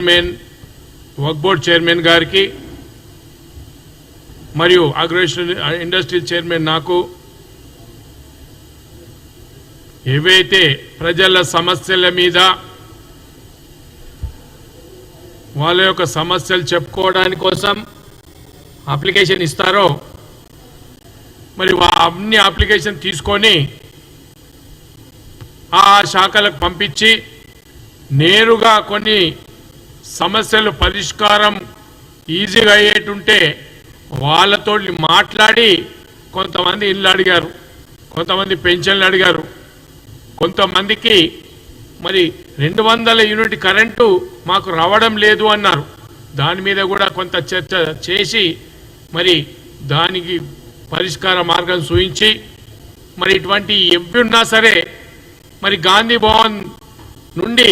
Chairman work board chairman గారికి మరియు aggression industry chairman నాకు. ఏవైతే ప్రజల సమస్యల మీద వాళ్ళ యొక్క సమస్యలు చెప్పుకోవడానికి కోసం అప్లికేషన్ ఇస్తారో మరి అన్ని అప్లికేషన్ తీసుకొని ఆ శాఖలకు పంపించి నేరుగా కొన్ని సమస్యలు పరిష్కారం ఈజీగా అయ్యేటుంటే వాళ్ళతో మాట్లాడి కొంతమంది ఇల్లు అడిగారు కొంతమంది పెన్షన్లు అడిగారు. కొంతమందికి మరి రెండు వందల యూనిట్ కరెంటు మాకు రావడం లేదు అన్నారు. దాని మీద కూడా కొంత చర్చ చేసి మరి దానికి పరిష్కార మార్గం సూచించి మరి ఇటువంటి ఎవ్వి ఉన్నా సరే మరి గాంధీ భవన్ నుండి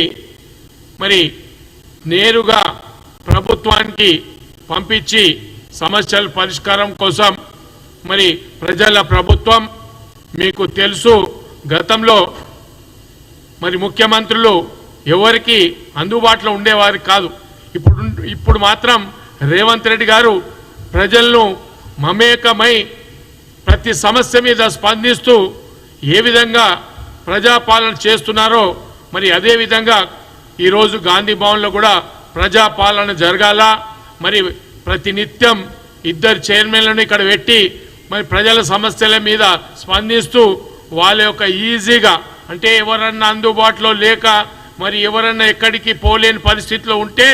మరి నేరుగా ప్రభుత్వానికి పంపించి సమస్యల పరిష్కారం కోసం మరి ప్రజల ప్రభుత్వం మీకు తెలుసు గతంలో మరి ముఖ్యమంత్రులు ఎవరికి అందుబాటులో ఉండేవారు కాదు. ఇప్పుడు ఇప్పుడు మాత్రం రేవంత్ రెడ్డి గారు ప్రజలను మమేకమై ప్రతి సమస్య మీద స్పందిస్తూ ఏ విధంగా ప్రజాపాలన చేస్తున్నారో మరి అదేవిధంగా ఈరోజు గాంధీ భవన్లో కూడా ప్రజాపాలన జరగాల. మరి ప్రతినిత్యం ఇద్దరు చైర్మన్లను ఇక్కడ పెట్టి మరి ప్రజల సమస్యల మీద స్పందిస్తూ వాళ్ళ యొక్క ఈజీగా అంటే ఎవరన్నా అందుబాటులో లేక మరి ఎవరన్నా ఎక్కడికి పోలేని పరిస్థితిలో ఉంటే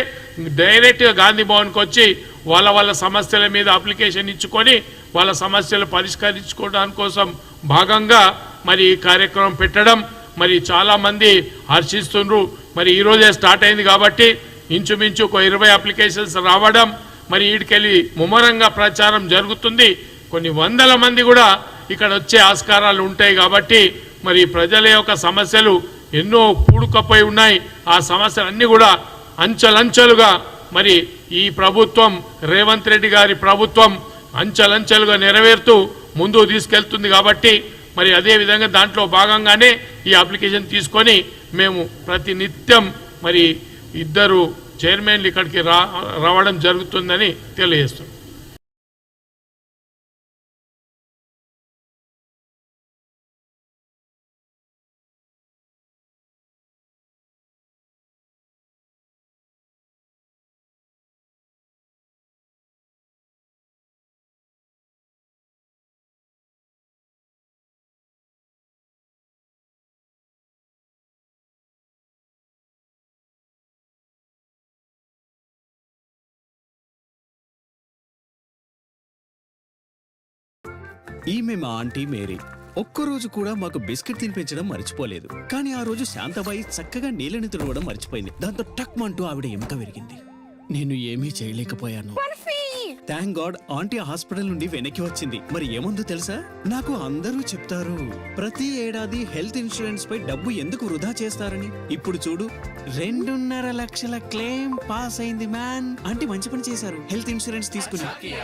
డైరెక్ట్గా గాంధీ భవన్కి వచ్చి వాళ్ళ వాళ్ళ సమస్యల మీద అప్లికేషన్ ఇచ్చుకొని వాళ్ళ సమస్యలు పరిష్కరించుకోవడానికి కోసం భాగంగా మరి ఈ కార్యక్రమం పెట్టడం మరి చాలామంది హర్షిస్తుండ్రు. మరి ఈరోజే స్టార్ట్ అయింది కాబట్టి ఇంచుమించు ఒక ఇరవై అప్లికేషన్స్ రావడం మరి వీడికెళ్ళి ముమ్మరంగా ప్రచారం జరుగుతుంది. కొన్ని వందల మంది కూడా ఇక్కడ వచ్చే ఆస్కారాలు ఉంటాయి కాబట్టి మరి ప్రజల యొక్క సమస్యలు ఎన్నో పూడుకపోయి ఉన్నాయి. ఆ సమస్యలన్నీ కూడా అంచెలంచెలుగా మరి ఈ ప్రభుత్వం రేవంత్ రెడ్డి గారి ప్రభుత్వం అంచెలంచెలుగా నెరవేరుతూ ముందుకు తీసుకెళ్తుంది కాబట్టి మరి అదే విధంగా దాంట్లో భాగంగానే ఈ అప్లికేషన్ తీసుకొని మేము ప్రతి నిత్యం మరి ఇద్దరు చైర్మన్లు ఇక్కడికి రా రావడం జరుగుతుందని తెలియజేస్తున్నాం. ఈమె మా ఆంటీ మేరీ. ఒక్కరోజు కూడా మాకు బిస్కెట్ తినిపించడం మర్చిపోలేదు. కానీ ఆ రోజు శాంతబాయి చక్కగా నీళ్ళని తుడవడం మర్చిపోయింది. దాంతో టక్ మంటూ ఆవిడ ఎముక విరిగింది. నేను ఏమీ చేయలేకపోయాను. థ్యాంక్ గాడ్ ఆంటీ హాస్పిటల్ నుండి వెనక్కి వచ్చింది. మరి ఏముందో తెలుసా? నాకు అందరూ చెప్తారు ప్రతి ఏడాది హెల్త్ ఇన్సూరెన్స్ పై డబ్బు ఎందుకు వృధా చేస్తారని. ఇప్పుడు చూడు రెండున్నర లక్షల క్లెయిమ్ పాస్ అయింది మ్యాన్. ఆంటీ మంచి పని చేశారు. హెల్త్ ఇన్సూరెన్స్ తీసుకుని.